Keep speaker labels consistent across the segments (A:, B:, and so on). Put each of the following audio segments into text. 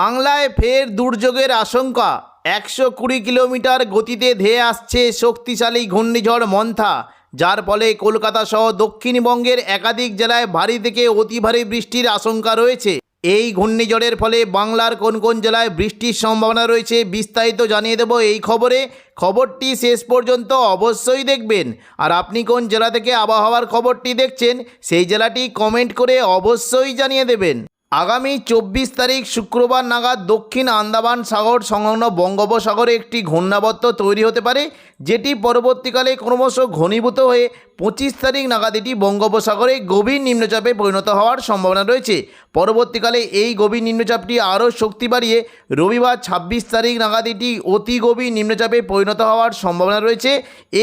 A: বাংলায় ফের দুর্যোগের আশঙ্কা। একশো কুড়ি কিলোমিটার গতিতে ধেয়ে আসছে শক্তিশালী ঘূর্ণিঝড় মন্থা, যার ফলে কলকাতা সহ দক্ষিণবঙ্গের একাধিক জেলায় ভারী থেকে অতি ভারী বৃষ্টির আশঙ্কা রয়েছে। এই ঘূর্ণিঝড়ের ফলে বাংলার কোন কোন জেলায় বৃষ্টির সম্ভাবনা রয়েছে বিস্তারিত জানিয়ে দেব এই খবরে। খবরটি শেষ পর্যন্ত অবশ্যই দেখবেন। আর আপনি কোন জেলা থেকে আবহাওয়ার খবরটি দেখছেন, সেই জেলাটি কমেন্ট করে অবশ্যই জানিয়ে দেবেন। আগামী চব্বিশ তারিখ শুক্রবার নাগাদ দক্ষিণ আন্দামান সাগর সংলগ্ন বঙ্গোপসাগরে একটি ঘূর্ণাবর্ত তৈরি হতে পারে, যেটি পরবর্তীকালে ক্রমশ ঘনীভূত হয়ে পঁচিশ তারিখ নাগাদ এটি বঙ্গোপসাগরে গভীর নিম্নচাপে পরিণত হওয়ার সম্ভাবনা রয়েছে। পরবর্তীকালে এই গভীর নিম্নচাপটি আরও শক্তি বাড়িয়ে রবিবার ছাব্বিশ তারিখ নাগাদ এটি অতি গভীর নিম্নচাপে পরিণত হওয়ার সম্ভাবনা রয়েছে।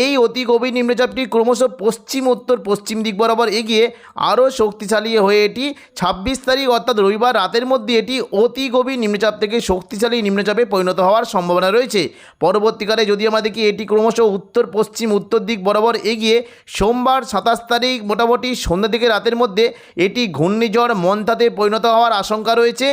A: এই অতি গভীর নিম্নচাপটি ক্রমশ পশ্চিম, উত্তর, পশ্চিম দিক বরাবর এগিয়ে আরও শক্তিশালী হয়ে এটি ছাব্বিশ তারিখ অর্থাৎ রবিবার রাতের মধ্যে এটি অতি গভীর নিম্নচাপ থেকে শক্তিশালী নিম্নচাপে পরিণত হওয়ার সম্ভাবনা রয়েছে। পরবর্তীকালে যদি দেখি এটি ক্রমশ উত্তর, পশ্চিম, উত্তর দিক বরাবর এগিয়ে সোমবার সাতাশ তারিখ মোটামুটি সন্ধ্যা থেকে রাতের মধ্যে এটি ঘূর্ণিঝড় মন্থাতে পরিণত হওয়ার আশঙ্কা রয়েছে।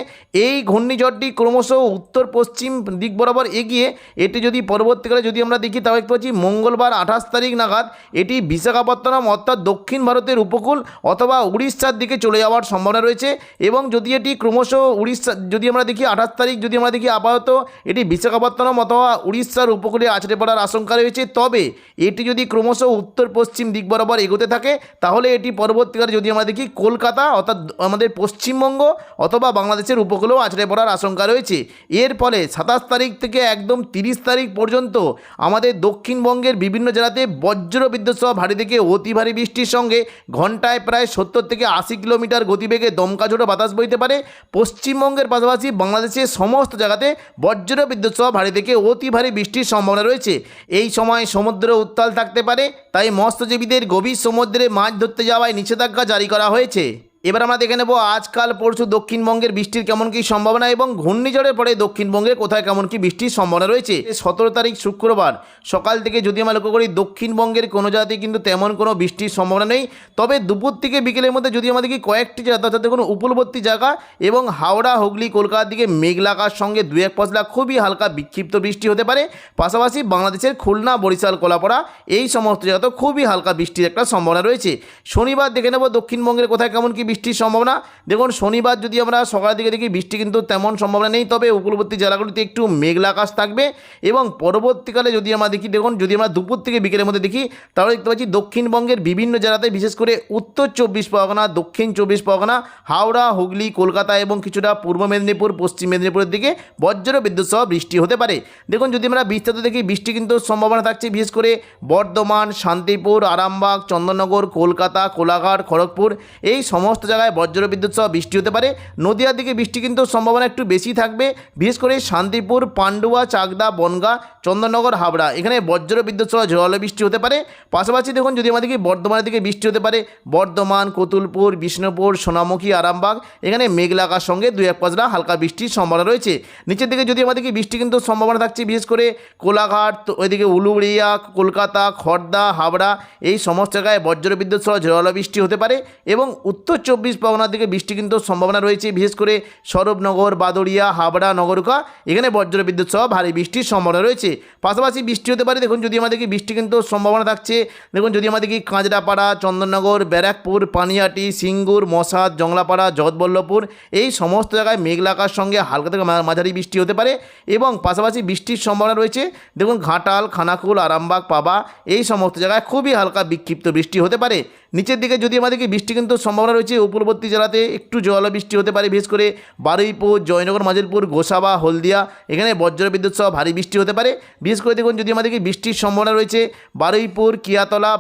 A: এই ঘূর্ণিঝড়টি ক্রমশ উত্তর পশ্চিম দিক বরাবর এগিয়ে এটি যদি পরবর্তীকালে যদি আমরা দেখি তাও দেখতে পাচ্ছি মঙ্গলবার আঠাশ তারিখ নাগাদ এটি বিশাখাপত্তনম অর্থাৎ দক্ষিণ ভারতের উপকূল অথবা উড়িষ্যার দিকে চলে যাওয়ার সম্ভাবনা রয়েছে এবং যদি এটি ক্রমশ উড়িষ্যা, যদি আমরা দেখি আঠাশ তারিখ, যদি আমরা দেখি আপাতত এটি বিশাখাপত্তনম অথবা উড়িষ্যার উপকূলে আছড়ে পড়ার আশঙ্কা রয়েছে। তবে এটি যদি ক্রমশ উত্তর পশ্চিম দিক বরাবর এগোতে থাকে, তাহলে এটি পরবর্তীকালে যদি আমরা দেখি কলকাতা অর্থাৎ আমাদের পশ্চিমবঙ্গ অথবা বাংলাদেশের উপকূলেও আছড়ে পড়ার আশঙ্কা রয়েছে। এর ফলে সাতাশ তারিখ থেকে একদম তিরিশ তারিখ পর্যন্ত আমাদের দক্ষিণবঙ্গের বিভিন্ন জেলাতে বজ্র বিদ্যুৎ সহ ভারী থেকে অতি ভারী বৃষ্টির সঙ্গে ঘন্টায় প্রায় সত্তর থেকে আশি কিলোমিটার গতিবেগে দমকা ঝোড়ো বাতাস বইতে পারে। পশ্চিমবঙ্গের পাশাপাশি বাংলাদেশের সমস্ত জায়গাতে বজ্র বিদ্যুৎ সহ ভারী থেকে অতি ভারী বৃষ্টির সম্ভাবনা রয়েছে। এই সময় সমুদ্র উত্তাল থাকতে পারে, তাই মৎস্যজীবীদের গভীর সমুদ্রে মাছ ধরতে যাওয়ায় নিষেধাজ্ঞা জারি করা হয়েছে। এবার আমরা দেখে নেব আজকাল, পরশু দক্ষিণবঙ্গের বৃষ্টির কেমন কী সম্ভাবনা এবং ঘূর্ণিঝড়ের পরে দক্ষিণবঙ্গে কোথায় কেমন কী বৃষ্টির সম্ভাবনা রয়েছে। সতেরো তারিখ শুক্রবার, সকাল থেকে যদি আমরা লক্ষ্য করি, দক্ষিণবঙ্গের কোনো জায়গাতেই কিন্তু তেমন কোনো বৃষ্টির সম্ভাবনা নেই। তবে দুপুর থেকে বিকেলের মধ্যে যদি আমাদের কি কয়েকটি জায়গা অর্থাৎ কোনো উপলবর্তী জায়গা এবং হাওড়া, হুগলি, কলকাতার দিকে মেঘলাকার সঙ্গে দু এক পশলা খুবই হালকা বিক্ষিপ্ত বৃষ্টি হতে পারে। পাশাপাশি বাংলাদেশের খুলনা, বরিশাল, কলাপাড়া এই সমস্ত জায়গাতেও খুবই হালকা বৃষ্টির একটা সম্ভাবনা রয়েছে। শনিবার দেখে নেব দক্ষিণবঙ্গের কোথায় কেমন কি বৃষ্টির সম্ভাবনা। দেখুন, শনিবার যদি আমরা সকালের দিকে দেখি, বৃষ্টি কিন্তু তেমন সম্ভাবনা নেই, তবে উপকূলবর্তী জেলাগুলিতে একটু মেঘলা আকাশ থাকবে এবং পরবর্তীকালে যদি আমরা দেখি, দেখুন, যদি আমরা দুপুর থেকে বিকেলের মধ্যে দেখি, তাহলে দেখতে পাচ্ছি দক্ষিণবঙ্গের বিভিন্ন জেলাতে, বিশেষ করে উত্তর চব্বিশ পরগনা, দক্ষিণ চব্বিশ পরগনা, হাওড়া, হুগলি, কলকাতা এবং কিছুটা পূর্ব মেদিনীপুর, পশ্চিম মেদিনীপুরের দিকে বজ্র বিদ্যুৎ সহ বৃষ্টি হতে পারে। দেখুন, যদি আমরা বিস্তারিত দেখি, বৃষ্টি কিন্তু সম্ভাবনা থাকছে, বিশেষ করে বর্ধমান, শান্তিপুর, আরামবাগ চন্দননগর কলকাতা, কোলাঘাট, খড়গপুর, এই সমস্ত জায়গায় বজ্র বজ্রবিদ্যুৎ সহ বৃষ্টি হতে পারে। নদিয়ার দিকে বৃষ্টি কিন্তু সম্ভাবনা একটু বেশি থাকবে। বিশেষ করে শান্তিপুর, পান্ডুয়া, চাকদা, বনগা, চন্দননগর, হাবড়া, এখানে বজ্র বিদ্যুৎ সহ ঝড়ো বৃষ্টি হতে পারে। পাশাপাশি দেখুন, যদি আমাদেরকে বর্ধমানের দিকে বৃষ্টি হতে পারে, বর্ধমান, কতুলপুর, বিষ্ণুপুর, সোনামুখী, আরামবাগ, এখানে মেঘলাকার সঙ্গে দু এক পাঁচটা হালকা বৃষ্টির সম্ভাবনা রয়েছে। নিচের দিকে যদি আমাদেরকে বৃষ্টি কিন্তু সম্ভাবনা থাকছে, বিশেষ করে কোলাঘাট ওইদিকে উলুবেড়িয়া, কলকাতা খড়দা হাবড়া, এই সমস্ত জায়গায় বজ্র বিদ্যুৎ সহ ঝড়ো বৃষ্টি হতে পারে এবং উত্তর চব্বিশ পরগনার দিকে বৃষ্টি কিন্তু সম্ভাবনা রয়েছে, বিশেষ করে সরবনগর বাদড়িয়া, হাবড়া, নগরকা। এখানে বজ্র বিদ্যুৎ সহ ভারী বৃষ্টির সম্ভাবনা রয়েছে। পাশাপাশি বৃষ্টি হতে পারে, দেখুন যদি আমাদেরকে বৃষ্টি কিন্তু সম্ভাবনা থাকছে, দেখুন যদি আমাদেরকে কাঁচরাপাড়া, চন্দননগর, ব্যারাকপুর, পানিয়াটি, সিঙ্গুর, মশাদ, জংলাপাড়া, জগৎবল্লভপুর, এই সমস্ত জায়গায় মেঘলাকার সঙ্গে হালকা থেকে মাঝারি বৃষ্টি হতে পারে এবং পাশাপাশি বৃষ্টির সম্ভাবনা রয়েছে, দেখুন ঘাটাল, খানাকুল, আরামবাগ, পাবা, এই সমস্ত জায়গায় খুবই হালকা বিক্ষিপ্ত বৃষ্টি হতে পারে। নিচের দিকে যদি আমাদেরকে বৃষ্টি কিন্তু সম্ভাবনা রয়েছে উপকূলবর্তী জেলাতে একটু জল বৃষ্টি হতে পারে, বিশেষ করে বারুইপুর, জয়নগর মাজিলপুর গোসাবা, হলদিয়া, এখানে বজ্র বিদ্যুৎ সহ ভারী বৃষ্টি হতে পারে। বিশেষ করে দেখুন, যদি আমাদেরকে বৃষ্টির সম্ভাবনা রয়েছে, বারুইপুর, কিয়াতলা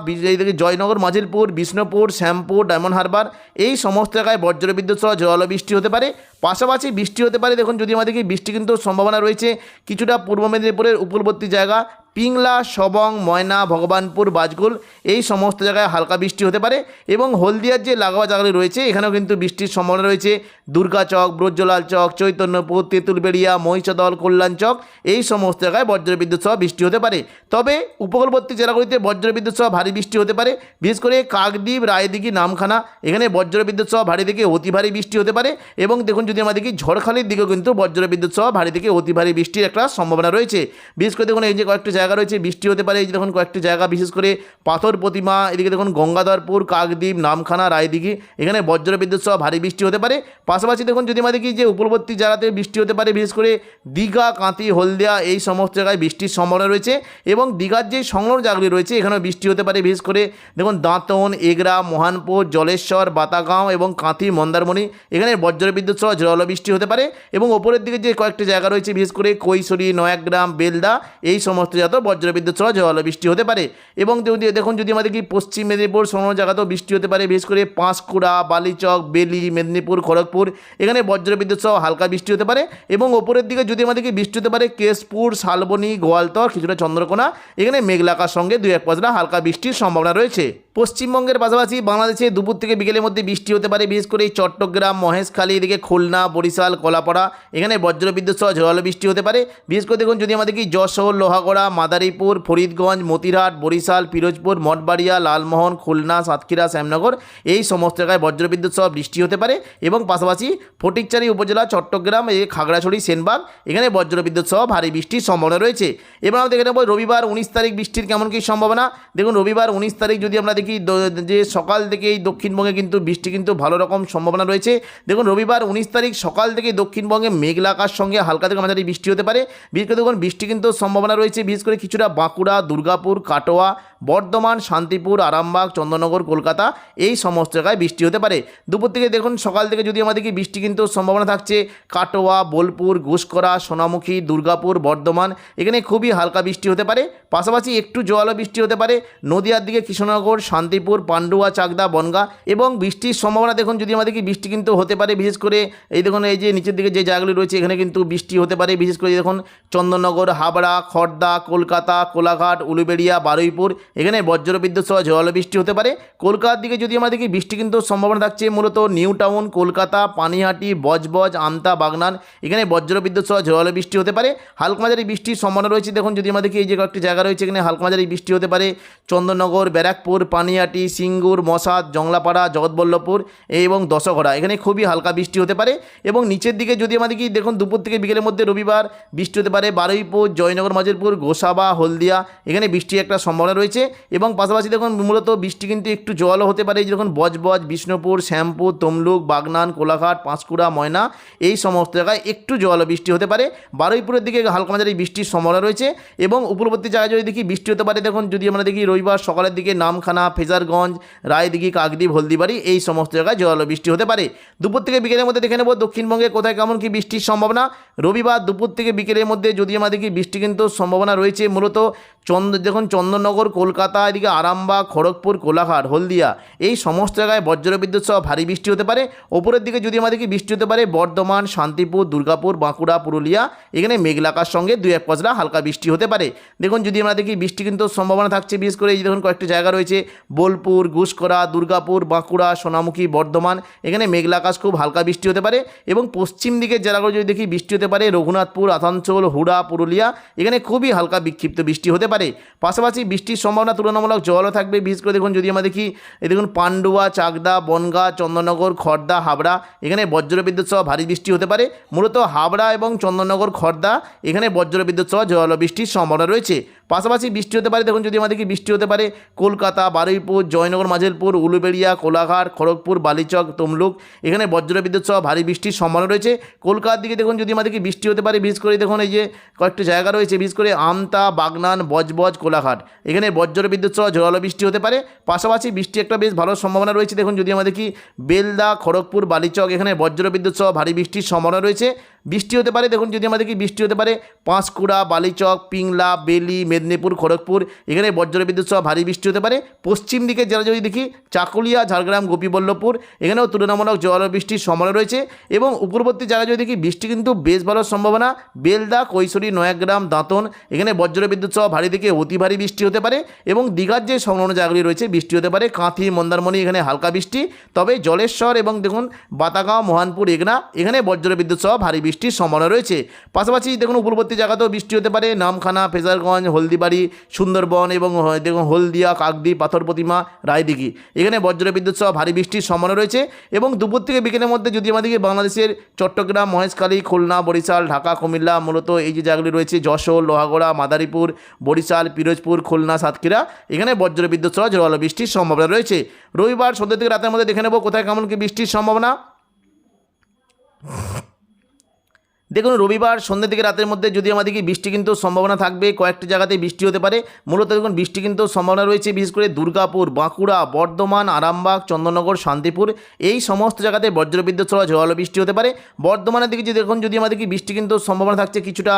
A: জয়নগর মাজিলপুর বিষ্ণুপুর, শ্যামপুর, ডায়মন্ড হারবার, এই সমস্ত এলাকায় বজ্র বিদ্যুৎ সহ জল বৃষ্টি হতে পারে। পাশাপাশি বৃষ্টি হতে পারে, দেখুন, যদি আমাদেরকে বৃষ্টি কিন্তু সম্ভাবনা রয়েছে, কিছুটা পূর্ব মেদিনীপুরের উপকূলবর্তী জায়গা পিংলা, সবং, ময়না, ভগবানপুর বাজকুল এই সমস্ত জায়গায় হালকা বৃষ্টি হতে পারে এবং হলদিয়ার যে লাগোয়া জায়গাগুলি রয়েছে, এখানেও কিন্তু বৃষ্টির সম্ভাবনা রয়েছে। দুর্গাচক ব্রজলাল চক, চৈতন্যপুর, তেঁতুলবেড়িয়া, মহিষাদল, কল্যাণ চক এই সমস্ত জায়গায় বজ্রবিদ্যুৎ সহ বৃষ্টি হতে পারে। তবে উপকূলবর্তী জেলাগুলিতে বজ্রবিদ্যুৎ সহ ভারী বৃষ্টি হতে পারে। বিশেষ করে কাকদ্বীপ, রায়দিঘি, নামখানা, এখানে বজ্রবিদ্যুৎ সহ ভারী থেকে অতি ভারী বৃষ্টি হতে পারে এবং দেখুন যদি আমরা দেখি ঝড়খালির দিকেও কিন্তু বজ্রবিদ্যুৎ সহ ভারী থেকে অতি ভারী বৃষ্টির একটা সম্ভাবনা রয়েছে। বিশেষ করে দেখুন এই যে কয়েকটি জায়গা রয়েছে, বৃষ্টি হতে পারে। এই দেখুন, কয়েকটি জায়গা, বিশেষ করে পাথর প্রতিমা, এদিকে দেখুন, গঙ্গাধরপুর, কাকদ্বীপ, নামখানা, রায়দিঘি, এখানে বজ্রবিদ্যুৎ সহ ভারী বৃষ্টি হতে পারে। পাশাপাশি দেখুন, যদি আমাদের কি যে উপকূলবর্তী জায়গাতে বৃষ্টি হতে পারে, বিশেষ করে দীঘা কাঁতি হলদিয়া, এই সমস্ত জায়গায় বৃষ্টির সম্ভাবনা রয়েছে এবং দীঘার যে সংলগ্ন জায়গাগুলি রয়েছে, এখানেও বৃষ্টি হতে পারে। বিশেষ করে দেখুন, দাঁতন, এগরা, মহানপুর, জলেশ্বর, বাতাগাঁও এবং কাঁথি, মন্দারমণি, এখানে বজ্রবিদ্যুৎ সহ জল বৃষ্টি হতে পারে এবং ওপরের দিকে যে কয়েকটি জায়গা রয়েছে, বিশেষ করে কৈশোরী, নয়াগ্রাম, বেলদা, এই সমস্ত জায়গাতেও বজ্রবিদ্যুৎ সহ জল বৃষ্টি হতে পারে। এবং দেখুন, যদি আমাদের কি পশ্চিম মেদিনীপুর সংলগ্ন জায়গাতেও বৃষ্টি হতে পারে, বিশেষ করে পাঁশকুড়া, বালিচক, বেলি, মেদিনীপুর, খড়গপুর, এখানে বজ্রবিদ্যুৎ সহ হালকা বৃষ্টি হতে পারে। এবং ওপরের দিকে যদি আমাদের কি বৃষ্টি হতে পারে, কেশপুর, শালবনী, গোয়ালতর, কিছুটা চন্দ্রকোনা, এখানে মেঘলাকার সঙ্গে দু এক পাঁচটা হালকা বৃষ্টির সম্ভাবনা রয়েছে। পশ্চিমবঙ্গের পাশাপাশি বাংলাদেশে দুপুর থেকে বিকেলের মধ্যে বৃষ্টি হতে পারে। বিশেষ করে চট্টগ্রাম, মহেশখালী, এদিকে খুলনা, বরিশাল, কলাপাড়া, এখানে বজ্রবিদ্যুৎ সহ ঝড় বৃষ্টি হতে পারে। বিশেষ করে দেখুন যদি আমাদের কি যশোর, লোহাগড়া, মাদারীপুর, ফরিদগঞ্জ, মতিরহাট, বরিশাল, পিরোজপুর, মঠবাড়িয়া, লালমোহন, খুলনা, সাতক্ষীরা, শ্যামনগর, এই সমস্ত জায়গায় বজ্রবিদ্যুৎ সহ বৃষ্টি হতে পারে এবং পাশাপাশি ফটিকচারি উপজেলা চট্টগ্রাম এই খাগড়াছড়ি, সেনবাগ, এখানে বজ্রবিদ্যুৎ সহ ভারী বৃষ্টির সম্ভাবনা রয়েছে। এবার আমরা দেখে নেব রবিবার উনিশ তারিখ বৃষ্টির কেমন কী সম্ভাবনা। দেখুন রবিবার উনিশ তারিখ যদি আমরা দ- যে সকাল থেকে এই দক্ষিণবঙ্গে কিন্তু বৃষ্টি কিন্তু ভালো রকম সম্ভাবনা রয়েছে। দেখুন, রবিবার উনিশ তারিখ সকাল থেকে দক্ষিণবঙ্গে মেঘলা আকাশ সঙ্গে হালকা থেকে মাঝারি বৃষ্টি হতে পারে। বিশেষ করে দেখুন, বৃষ্টি কিন্তু সম্ভাবনা রয়েছে। বিশেষ করে কিছুটা বাঁকুড়া, দুর্গাপুর, কাটোয়া বর্ধমান, শান্তিপুর, আরামবাগ, চন্দননগর, কলকাতা এই সমস্ত জায়গায় বৃষ্টি হতে পারে। দুপুর থেকে দেখুন, সকাল থেকে যদি আমাদেরকে বৃষ্টি কিন্তু সম্ভাবনা থাকছে, কাটোয়া, বোলপুর ঘুষকরা সোনামুখী, দুর্গাপুর, বর্ধমান, এখানে খুবই হালকা বৃষ্টি হতে পারে। পাশাপাশি একটু জোয়ালো বৃষ্টি হতে পারে। নদিয়ার দিকে কৃষ্ণনগর, শান্তিপুর, পান্ডুয়া, চাকদা, বনগা এবং বৃষ্টির সম্ভাবনা দেখুন, যদি আমাদেরকে বৃষ্টি কিন্তু হতে পারে, বিশেষ করে এই দেখুন, এই যে নিচের দিকে যে জায়গাগুলি রয়েছে, এখানে কিন্তু বৃষ্টি হতে পারে। বিশেষ করে দেখুন, চন্দননগর, হাবড়া খড়দা কলকাতা, কোলাঘাট, উলুবেড়িয়া, বারুইপুর এখানে বজ্রবিদ্যুৎ সহ জল বৃষ্টি হতে পারে। কলকাতার দিকে যদি আমরা দেখি বৃষ্টি কিন্তু সম্ভাবনা থাকছে, মূলত নিউ টাউন, কলকাতা, পানিহাটি, বজবজ, আমতা, বাগনান, এখানে বজ্রবিদ্যুৎ সহ জল বৃষ্টি হতে পারে। হালকা মাঝারি বৃষ্টির সম্ভাবনা রয়েছে। দেখুন, যদি আমরা দেখি এই যে কয়েকটি জায়গা রয়েছে, এখানে হালকা মাঝারি বৃষ্টি হতে পারে। চন্দননগর ব্যারাকপুর, পানিহাটি, সিঙ্গুর, মশাদ, জংলাপাড়া, জগৎবল্লভপুর এবং দশগড়া এখানে খুবই হালকা বৃষ্টি হতে পারে এবং নিচের দিকে যদি আমাদের কি দেখুন, দুপুর থেকে বিকেলের মধ্যে রবিবার বৃষ্টি হতে পারে। বারুইপুর, জয়নগর, মাজেরপুর, গোসাবা, হলদিয়া, এখানে বৃষ্টির একটা সম্ভাবনা রয়েছে। এবং পাশাপাশি দেখুন মূলত বৃষ্টি কিন্তু একটু জলও হতে পারে যখন বজবজ, বিষ্ণুপুর, শ্যামপুর, তমলুক, বাগনান, কোলাঘাট, পাঁশকুড়া, ময়না, এই সমস্ত জায়গায় একটু জল বৃষ্টি হতে পারে। বারুইপুরের দিকে হালকা মাঝারি বৃষ্টির সম্ভাবনা রয়েছে এবং উপরবর্তী জায়গায় যদি দেখি বৃষ্টি হতে পারে, দেখুন যদি আমরা দেখি রবিবার সকালের দিকে নামখানা, ফেজারগঞ্জ, রায়দিঘি, কাকদ্বীপ, হলদিবাড়ি, এই সমস্ত জায়গায় জল বৃষ্টি হতে পারে। দুপুর থেকে বিকেলের মধ্যে দেখে নেব দক্ষিণবঙ্গে কোথায় কেমন কি বৃষ্টির সম্ভাবনা। রবিবার দুপুর থেকে বিকেলের মধ্যে যদি আমরা দেখি বৃষ্টি কিন্তু সম্ভাবনা রয়েছে, মূলত চন্দ্র দেখুন চন্দননগর, কলকাতা এদিকে আরামবাগ, খড়গপুর, কোলাঘাট, হলদিয়া, এই সমস্ত জায়গায় বজ্রবিদ্যুৎ সহ ভারী বৃষ্টি হতে পারে। ওপরের দিকে যদি আমাদের কি বৃষ্টি হতে পারে, বর্ধমান, শান্তিপুর, দুর্গাপুর, বাঁকুড়া, পুরুলিয়া, এখানে মেঘলাকার সঙ্গে দুই এক পশলা হালকা বৃষ্টি হতে পারে। দেখুন, যদি আমরা দেখি বৃষ্টি কিন্তু সম্ভাবনা থাকছে, বিশেষ করে এই দেখুন কয়েকটি জায়গা রয়েছে, বোলপুর ঘুষকরা দুর্গাপুর, বাঁকুড়া, সোনামুখী, বর্ধমান, এখানে মেঘলাকাশ খুব হালকা বৃষ্টি হতে পারে এবং পশ্চিম দিকের জেলাগুলো যদি দেখি বৃষ্টি হতে পারে, রঘুনাথপুর, আসানসোল, হুড়া, পুরুলিয়া, এখানে খুবই হালকা বিক্ষিপ্ত বৃষ্টি হতে পারে। পাশাপাশি বৃষ্টির সম্ভাবনা তুলনামূলক জলও থাকবে, বিশেষ করে দেখুন যদি আমরা দেখি, এই দেখুন পান্ডুয়া, চাকদা, বনগা, চন্দননগর, খর্দা, হাবড়া, এখানে বজ্র বিদ্যুৎ সহ ভারী বৃষ্টি হতে পারে। মূলত হাবড়া এবং চন্দননগর, খর্দা, এখানে বজ্রবিদ্যুৎ সহ জল বৃষ্টির সম্ভাবনা রয়েছে। পাশাপাশি বৃষ্টি হতে পারে, দেখুন যদি আমাদের কি বৃষ্টি হতে পারে, কলকাতা, বারুইপুর, জয়নগর মাঝেরপুর উলুবেড়িয়া, কোলাঘাট, খড়গপুর, বালিচক, তমলুক, এখানে বজ্রবিদ্যুৎ সহ ভারী বৃষ্টির সম্ভাবনা রয়েছে। কলকাতার দিকে দেখুন যদি আমাদের কি বৃষ্টি হতে পারে, বিশেষ করে দেখুন এই যে কয়েকটি জায়গা রয়েছে, বিশেষ করে আমতা, বাগনান, বজবজ, কোলাঘাট, এখানে বজ্রবিদ্যুৎ সহ জল বৃষ্টি হতে পারে। পাশাপাশি বৃষ্টি একটা বেশ ভালো সম্ভাবনা রয়েছে, দেখুন যদি আমাদের কি বেলদা, খড়গপুর, বালিচক, এখানে বজ্রবিদ্যুৎ সহ ভারী বৃষ্টির সম্ভাবনা রয়েছে। বৃষ্টি হতে পারে, দেখুন যদি আমাদেরকে বৃষ্টি হতে পারে, পাঁশকুড়া, বালিচক, পিংলা, বেলি, মেদিনীপুর, খড়গপুর, এখানে বজ্রবিদ্যুৎ সহ ভারী বৃষ্টি হতে পারে। পশ্চিম দিকে যারা যদি দেখি, চাকুলিয়া, ঝাড়গ্রাম, গোপীবল্লভপুর, এখানেও তুলনামূলক জল বৃষ্টির সম্ভাবনা রয়েছে এবং উপরবর্তী জায়গায় যদি দেখি, বৃষ্টি কিন্তু বেশ ভালো সম্ভাবনা, বেলদা, কৈশোরী, নয়াগ্রাম, দাঁতন, এখানে বজ্রবিদ্যুৎ সহ ভারী থেকে অতি ভারী বৃষ্টি হতে পারে এবং দীঘার যে সংলগ্ন জায়গাগুলি রয়েছে, বৃষ্টি হতে পারে, কাঁথি, মন্দারমণি, এখানে হালকা বৃষ্টি। তবে জলেশ্বর এবং দেখুন, বাতাগাঁও, মোহানপুর, এগনা, এখানে বজ্রবিদ্যুৎ সহ ভারী বৃষ্টির সম্ভাবনা রয়েছে। পাশাপাশি দেখুন, উপরবর্তী জায়গাতেও বৃষ্টি হতে পারে। নামখানা, ফেজারগঞ্জ, হলদিবাড়ি, সুন্দরবন এবং দেখুন, হলদিয়া কাকদ্বী পাথর প্রতিমা, রায়দিঘি। এখানে বজ্রবিদ্যুৎ সহ ভারী বৃষ্টির সম্ভাবনা রয়েছে এবং দুপুর থেকে বিকেলের মধ্যে যদি আমাদেরকে বাংলাদেশের চট্টগ্রাম, মহেশখালী, খুলনা, বরিশাল, ঢাকা, কুমিল্লা, মূলত এই যে জায়গাগুলি রয়েছে, যশোর, লোহাগড়া, মাদারীপুর, বরিশাল, পিরোজপুর, খুলনা, সাতক্ষীরা, এখানে বজ্রবিদ্যুৎ সহ জোরালো বৃষ্টির সম্ভাবনা রয়েছে। রবিবার সন্ধ্যা থেকে রাতের মধ্যে দেখে নেব কোথায় কেমন কি বৃষ্টির সম্ভাবনা। দেখুন, রবিবার সন্ধ্যে থেকে রাতের মধ্যে যদি আমাদেরকে বৃষ্টি কিন্তু সম্ভাবনা থাকবে, কয়েকটি জায়গাতে বৃষ্টি হতে পারে। মূলত দেখুন, বৃষ্টি কিন্তু সম্ভাবনা রয়েছে, বিশেষ করে দুর্গাপুর, বাঁকুড়া, বর্ধমান, আরামবাগ, চন্দননগর, শান্তিপুর। এই সমস্ত জায়গাতে বজ্রবিদ্যুৎ সহ ঝোড়ালো বৃষ্টি হতে পারে। বর্ধমানের দিকে যদি দেখুন, যদি আমাদেরকে বৃষ্টি কিন্তু সম্ভাবনা থাকছে, কিছুটা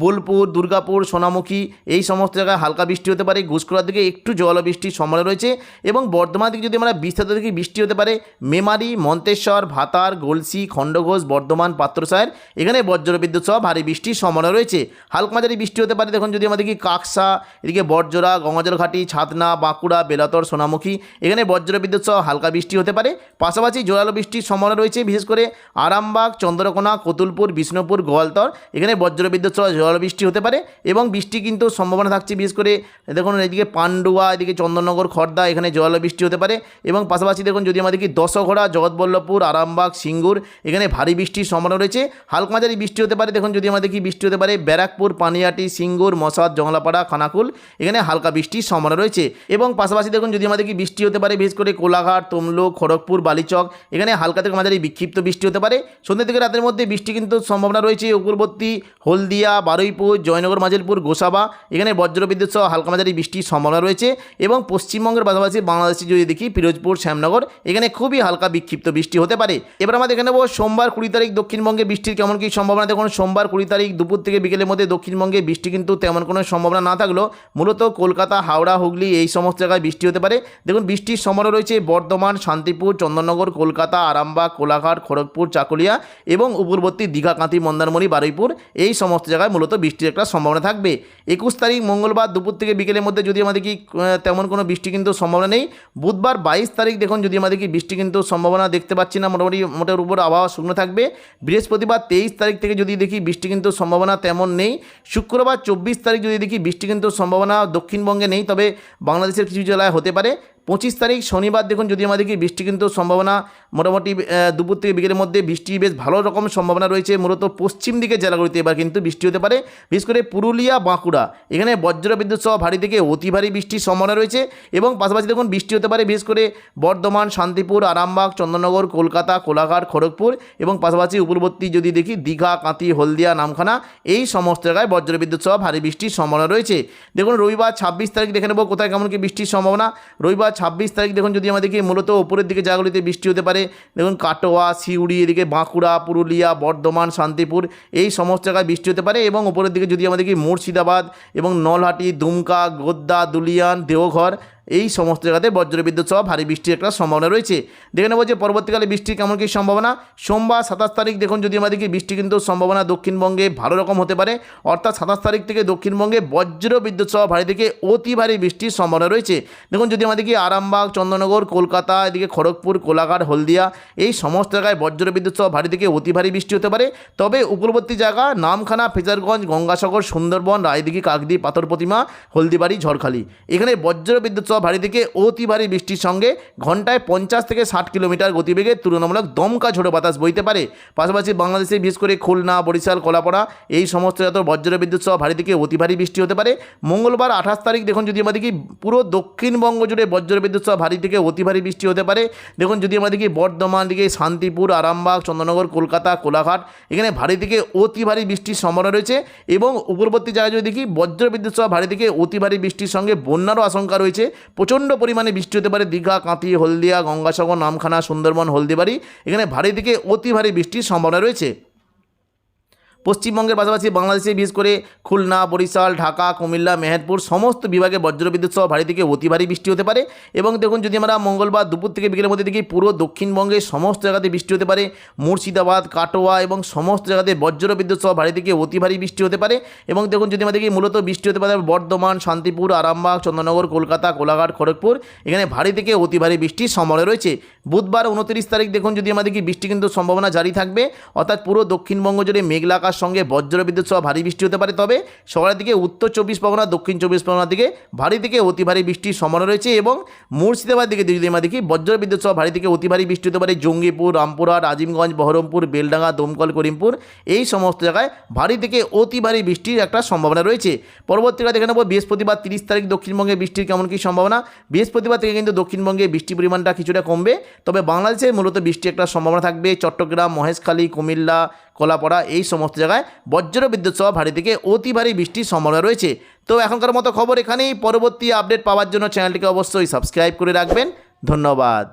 A: বোলপুর, দুর্গাপুর, সোনামুখী, এই সমস্ত জায়গায় হালকা বৃষ্টি হতে পারে। ঘুষখোলার দিকে একটু জল বৃষ্টির সম্ভাবনা রয়েছে এবং বর্ধমানের দিকে যদি আমরা বিস্তারিত দিকে বৃষ্টি হতে পারে মেমারি, মন্তেশ্বর, ভাতার, গলসি, খণ্ডঘোষ, বর্ধমান পাত্রসায়ের এখানে বজ্রবিদ্যুৎ সহ ভারী বৃষ্টির সম্ভাবনা রয়েছে। হালকা মাঝারি বৃষ্টি হতে পারে। দেখুন, যদি আমাদের কি কাকসা, এদিকে বটজোড়া, গঙ্গাজলঘাটি, ছাতনা, বাঁকুড়া, বেলাতর, সোনামুখী, এখানে বজ্রবিদ্যুৎ সহ হালকা বৃষ্টি হতে পারে। পাশাপাশি জোরালো বৃষ্টির সম্ভাবনা রয়েছে, বিশেষ করে আরামবাগ, চন্দ্রকোনা, কতুলপুর, বিষ্ণুপুর, গোয়ালতর, এখানে বজ্রবিদ্যুৎ সহ জোরালো বৃষ্টি হতে পারে এবং বৃষ্টি কিন্তু সম্ভাবনা থাকছে, বিশেষ করে দেখুন, এদিকে পান্ডুয়া, এদিকে চন্দননগর, খর্দা, এখানে জোরালো বৃষ্টি হতে পারে এবং পাশাপাশি দেখুন, যদি আমাদের কি দশঘোড়া, জগৎবল্লভপুর, আরামবাগ, সিঙ্গুর, এখানে ভারী বৃষ্টির সম্ভাবনা রয়েছে। হালকা মাঝারি বৃষ্টি হতে পারে। দেখুন, যদি আমাদের কি বৃষ্টি হতে পারে ব্যারাকপুর, পানিয়াটি, সিঙ্গুর মশাদ জংলাপাড়া খানাকুল, এখানে হালকা বৃষ্টির সম্ভাবনা রয়েছে। এবং পাশাপাশি দেখুন, যদি আমাদের কি বৃষ্টি হতে পারে, বিশেষ করে কোলাঘাট, তমলুক, খড়গপুর, বালিচক, এখানে হালকা থেকে মাঝারি বিক্ষিপ্ত বৃষ্টি হতে পারে। সন্ধ্যা থেকে রাতের মধ্যে বৃষ্টি কিন্তু সম্ভাবনা রয়েছে। উপকূলবর্তী হলদিয়া, বারুইপুর, জয়নগর মাজিলপুর গোসাবা, এখানে বজ্রবিদ্যুৎ সহ হালকা মাঝারি বৃষ্টির সম্ভাবনা রয়েছে। এবং পশ্চিমবঙ্গের পাশাপাশি বাংলাদেশে যদি দেখি, পিরোজপুর, শ্যামনগর, এখানে খুবই হালকা বিক্ষিপ্ত বৃষ্টি হতে পারে। এবার আমরা দেখে নেব, সোমবার কুড়ি তারিখ দক্ষিণবঙ্গে বৃষ্টির কেমন কী সম্ভাবনা দেখুন, সোমবার কুড়ি তারিখ দুপুর থেকে বিকেলের মধ্যে দক্ষিণবঙ্গে বৃষ্টি কিন্তু তেমন কোনো সম্ভাবনা না থাকলেও মূলত কলকাতা, হাওড়া, হুগলি এই সমস্ত জায়গায় বৃষ্টি হতে পারে। দেখুন, বৃষ্টির সম্ভাবনা রয়েছে বর্ধমান, শান্তিপুর, চন্দননগর, কলকাতা, আরামবাগ, কোলাঘাট, খড়গপুর, চাকুলিয়া এবং উপরবর্তী দীঘা, কাঁথি, মন্দারমণি, বারুইপুর এই সমস্ত জায়গায় মূলত বৃষ্টির একটা সম্ভাবনা থাকবে। একুশ তারিখ মঙ্গলবার দুপুর থেকে বিকেলের মধ্যে যদি আমাদের কি তেমন কোনো বৃষ্টি কিন্তু সম্ভাবনা নেই। বুধবার বাইশ তারিখ দেখুন, যদি আমাদের কি বৃষ্টি কিন্তু সম্ভাবনা দেখতে পাচ্ছি না, মোটামুটি মোটের উপর আবহাওয়া শুকনো থাকবে। বৃহস্পতিবার তেইশ তারিখ থেকে যদি দেখি বৃষ্টি কিন্তু সম্ভাবনা তেমন নেই। শুক্রবার চব্বিশ তারিখ যদি দেখি বৃষ্টি কিন্তু সম্ভাবনা দক্ষিণবঙ্গে নেই, তবে বাংলাদেশের কিছু জেলায় হতে পারে। পঁচিশ তারিখ শনিবার দেখুন, যদি আমাদেরকে বৃষ্টি কিন্তু সম্ভাবনা মোটামুটি দুপুর থেকে বিকেলের মধ্যে বৃষ্টি বেশ ভালো রকম সম্ভাবনা রয়েছে, মূলত পশ্চিম দিকে জেলাগুলিতে এবার কিন্তু বৃষ্টি হতে পারে। বিশেষ করে পুরুলিয়া, বাঁকুড়া, এখানে বজ্র বিদ্যুৎ সহ ভারী থেকে অতি ভারী বৃষ্টির সম্ভাবনা রয়েছে এবং পাশাপাশি দেখুন, বৃষ্টি হতে পারে বিশেষ করে বর্ধমান, শান্তিপুর, আরামবাগ চন্দননগর কলকাতা, কোলাঘাট, খড়গপুর এবং পাশাপাশি উপরবর্তী যদি দেখি, দীঘা কাঁতি হলদিয়া, নামখানা, এই সমস্ত জায়গায় বজ্র বিদ্যুৎ সহ ভারী বৃষ্টির সম্ভাবনা রয়েছে। দেখুন, রবিবার ছাব্বিশ তারিখ দেখে নেব কোথায় কেমন কি বৃষ্টির সম্ভাবনা। রবিবার ছাব্বিশ তারিখ দেখুন যদি আমাদেরকে মূলত ওপরের দিকে জায়গাগুলিতে বৃষ্টি হতে পারে, দেখুন কাটোয়া, সিউড়ি, এদিকে বাঁকুড়া, পুরুলিয়া, বর্ধমান, শান্তিপুর, এই সমস্ত জায়গায় বৃষ্টি হতে পারে এবং ওপরের দিকে যদি আমাদেরকে মুর্শিদাবাদ এবং নলহাটি, দুমকা, গোদ্দা, দুলিয়ান, দেওঘর এই সমস্ত জায়গাতে বজ্রবিদ্যুৎ সহ ভারী বৃষ্টির একটা সম্ভাবনা রয়েছে। দেখে নেব যে পরবর্তীকালে বৃষ্টির কেমন কী সম্ভাবনা। সোমবার সাতাশ তারিখ দেখুন, যদি আমাদেরকে বৃষ্টি কিন্তু সম্ভাবনা দক্ষিণবঙ্গে ভালো রকম হতে পারে। অর্থাৎ সাতাশ তারিখ থেকে দক্ষিণবঙ্গে বজ্র বিদ্যুৎ সহ ভারী থেকে অতি ভারী বৃষ্টির সম্ভাবনা রয়েছে। দেখুন, যদি আমাদেরকে আরামবাগ, চন্দ্রনগর, কলকাতা, এদিকে খড়গপুর, কোলাঘাট, হলদিয়া, এই সমস্ত জায়গায় বজ্র বিদ্যুৎ সহ ভারী থেকে অতি ভারী বৃষ্টি হতে পারে। তবে উপকূলবর্তী জায়গা নামখানা, ফেজারগঞ্জ, গঙ্গাসাগর, সুন্দরবন, রায়দিঘি, কাকদ্বীপ পাথর প্রতিমা হলদিবাড়ি, ঝড়খালি। এখানে বজ্র বিদ্যুৎ সহ ভারী থেকে অতি ভারী বৃষ্টির সঙ্গে ঘন্টায় পঞ্চাশ থেকে ষাট কিলোমিটার গতিবেগে তুলনামূলক দমকা ঝোড়ো বাতাস বইতে পারে। পাশাপাশি বাংলাদেশে বিশেষ করে খুলনা, বরিশাল, কলাপাড়া এই সমস্ত যত বজ্র বিদ্যুৎ সহ ভারী থেকে অতি ভারী বৃষ্টি হতে পারে। মঙ্গলবার আঠাশ তারিখ দেখুন যদি আমাদের কি পুরো দক্ষিণবঙ্গ জুড়ে বজ্র বিদ্যুৎ সহ ভারী থেকে অতি ভারী বৃষ্টি হতে পারে। দেখুন যদি আমাদের কি বর্ধমান দিকে শান্তিপুর, আরামবাগ, চন্দ্রনগর, কলকাতা, কোলাঘাট এখানে ভারী থেকে অতি ভারী বৃষ্টির সম্ভাবনা রয়েছে এবং উপরবর্তী জায়গায় যদি দেখি বজ্র বিদ্যুৎ সহ ভারী থেকে অতি ভারী বৃষ্টির সঙ্গে বন্যারও আশঙ্কা রয়েছে। প্রচণ্ড পরিমাণে বৃষ্টি হতে পারে। দীঘা কাঁতি হলদিয়া, গঙ্গাসাগর, নামখানা, সুন্দরবন, হলদিবাড়ি। এখানে ভারী দিকে অতি ভারী বৃষ্টির সম্ভাবনা রয়েছে। পশ্চিমবঙ্গের পাশাপাশি বাংলাদেশে, বিশেষ করে খুলনা, বরিশাল, ঢাকা, কুমিল্লা, মেহেরপুর, সমস্ত বিভাগে বজ্রবিদ্যুৎ সহ ভারী থেকে অতি ভারী বৃষ্টি হতে পারে। এবং দেখুন, যদি আমরা মঙ্গলবার দুপুর থেকে বিকেলের মধ্যে দেখি, পুরো দক্ষিণবঙ্গে সমস্ত জায়গাতে বৃষ্টি হতে পারে। মুর্শিদাবাদ, কাটোয়া এবং সমস্ত জায়গাতে বজ্রবিদ্যুৎ সহ ভারী থেকে অতি ভারী বৃষ্টি হতে পারে। এবং দেখুন, যদি আমরা দেখি, মূলত বৃষ্টি হতে পারে বর্ধমান, শান্তিপুর, আরামবাগ, চন্দ্রনগর, কলকাতা, কোলাঘাট, খড়গপুর। এখানে ভারী থেকে অতি ভারী বৃষ্টির সম্ভাবনা রয়েছে। বুধবার উনত্রিশ তারিখ দেখুন যদি আমাদের কি বৃষ্টি কিন্তু সম্ভাবনা জারি থাকবে, অর্থাৎ পুরো দক্ষিণবঙ্গ জুড়ে মেঘলা আকাশ সঙ্গে বজ্রবিদ্যুৎ সহ ভারী বৃষ্টি হতে পারে। তবে সকালের দিকে উত্তর চব্বিশ পরগনা, দক্ষিণ চব্বিশ পরগনার দিকে ভারী থেকে অতি ভারী বৃষ্টির সম্ভাবনা রয়েছে এবং মুর্শিদাবাদ দিকে যদি আমরা দেখি বজ্রবিদ্যুৎ সহ ভারী থেকে অতি ভারী বৃষ্টি হতে পারে, জঙ্গিপুর, রামপুরহাট আজিমগঞ্জ বহরমপুর, বেলডাঙ্গা, দমকল, করিমপুর, এই সমস্ত জায়গায় ভারী থেকে অতি ভারী বৃষ্টির একটা সম্ভাবনা রয়েছে। পরবর্তীকালে দেখে নেব বৃহস্পতিবার তিরিশ তারিখ দক্ষিণবঙ্গে বৃষ্টির কেমন কী সম্ভাবনা। বৃহস্পতিবার থেকে কিন্তু দক্ষিণবঙ্গে বৃষ্টির পরিমাণটা কিছুটা কমবে। তবে বাংলাদেশে মূলত বৃষ্টি একটা সম্ভাবনা থাকবে। চট্টগ্রাম, মহেশখালী, কুমিল্লা, কলাপাড়া এই সমস্ত জায়গায় বজ্র বিদ্যুৎ সহ ভারী থেকে অতি ভারী বৃষ্টির সম্ভাবনা রয়েছে। তো এখনকার মতো খবর এখানেই। পরবর্তী আপডেট পাওয়ার জন্য চ্যানেলটিকে অবশ্যই সাবস্ক্রাইব করে রাখবেন। ধন্যবাদ।